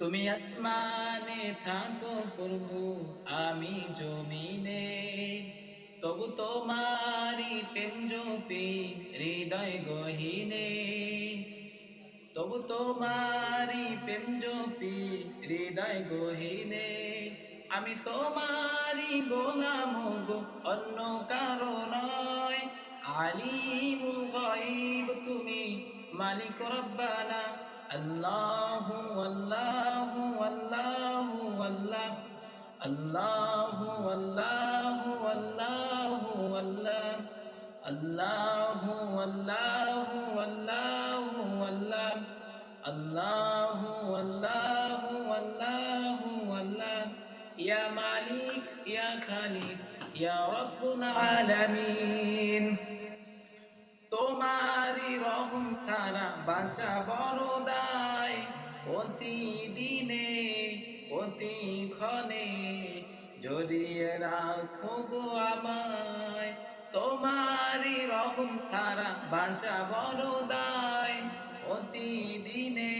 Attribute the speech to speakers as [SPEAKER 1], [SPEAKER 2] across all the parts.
[SPEAKER 1] তুমি আসমানে থাকো প্রভু, আমি জমিনে। তবু তোমারি প্রেম জপি হৃদয় গহিনে। তবু তোমারি প্রেম জপি হৃদয় গহিনে। আমি তোমারি গোলাম গো, অন্য কারও নয়। আলিমুল গাইব তুমি, মালিক রব্বানা। আল্লাহু আল্লাহু আল্লাহু আল্লাহ আল্লাহু আল্লাহু আল্লাহু আল্লাহ আল্লাহু আল্লাহু আল্লাহু আল্লাহ আল্লাহু আল্লাহু আল্লাহু আল্লাহ ইয়া মালিক ইয়া খালিক ইয়া রব্বুল আলামিন তোমারি রহম সারা বাঁচা বড় দায় প্রতিদিনে প্রতিক্ষণে জড়িয়ে রাখো গো আমায়। তোমারি রহম সারা বাঁচা বড় দায় প্রতিদিনে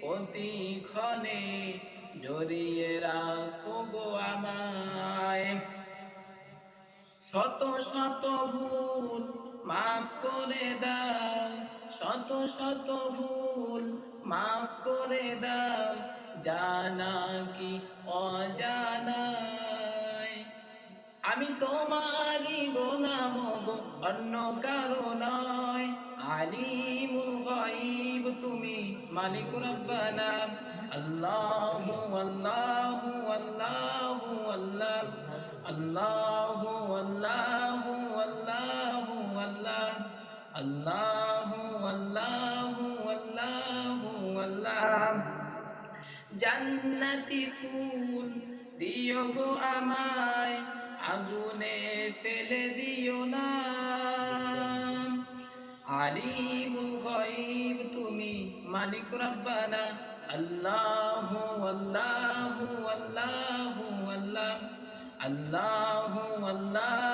[SPEAKER 1] প্রতিক্ষণে জড়িয়ে শত শত ভুল মাফ করে দাও। শত শত ভুল মাফ করে দাও। জানা কি অজানায় আমি তোমারই গোলাম গো, অন্য কারও নয়। আলিমুল গাইব তুমি মালিক রব্বানা আল্লাহু আল্লাহু আল্লাহু আল্লাহু আল্লাহু, আল্লাহ। জান্নাতি ফুল দিও গো আমায়, আগুনে ফেলে দিও না। আলিমুল গাইব তুমি মালিক রব্বানা। আল্লাহু, আল্লাহ, আল্লাহু আল্লাহু। আল্লাহু, আল্লাহ।